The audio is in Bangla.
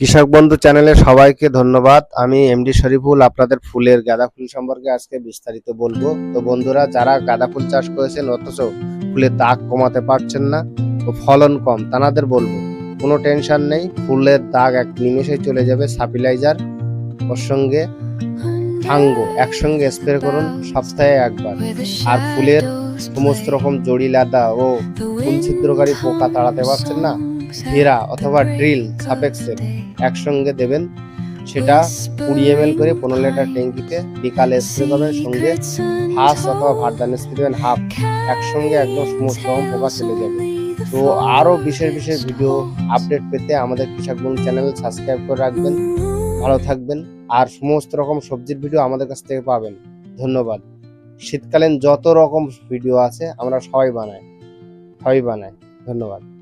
কৃষক বন্ধু চ্যানেলে সবাইকে ধন্যবাদ। আমি এমডি শরীফুল, আপনাদের ফুলের গাঁদা ফুল সম্পর্কে আজকে বিস্তারিত বলব। তো বন্ধুরা, যারা গাঁদা ফুল চাষ করেছেন, অথচ ফুলের দাগ কমাতে পারছেন না ও ফলন কম, তানাদের বলব, কোনো টেনশন নেই, ফুলের দাগ এক নিমেষে চলে যাবে সাপিলাইজার ওর সঙ্গে থাঙ্গো একসঙ্গে স্প্রে করুন সপ্তাহে একবার। আর ফুলের সমস্ত রকম জড়ি লাদা ও ফুল ছিদ্রকারী পোকা তাড়াতে পারছেন না হীরা অথবা ড্রিল সাপেক্সের একসঙ্গে দেবেন। সেটা কুড়ি এম করে পনেরো লিটার ট্যাঙ্কিতে বিকালে স্প্রে করবেন সঙ্গে হাফ অথবা ভাতদান স্প্রে দেবেন, হাফ একসঙ্গে একদম সমস্ত রকম পোকা চলে যাবে। তো আরও বিশেষ বিশেষ ভিডিও আপডেট পেতে আমাদের কৃষক বন্ধু চ্যানেল সাবস্ক্রাইব করে রাখবেন, ভালো থাকবেন, আর সমস্ত রকম সবজির ভিডিও আমাদের কাছ থেকে পাবেন। ধন্যবাদ। শীতকালীন যত রকম ভিডিও আছে, আমরা সবাই বানাই সবাই বানাই। ধন্যবাদ।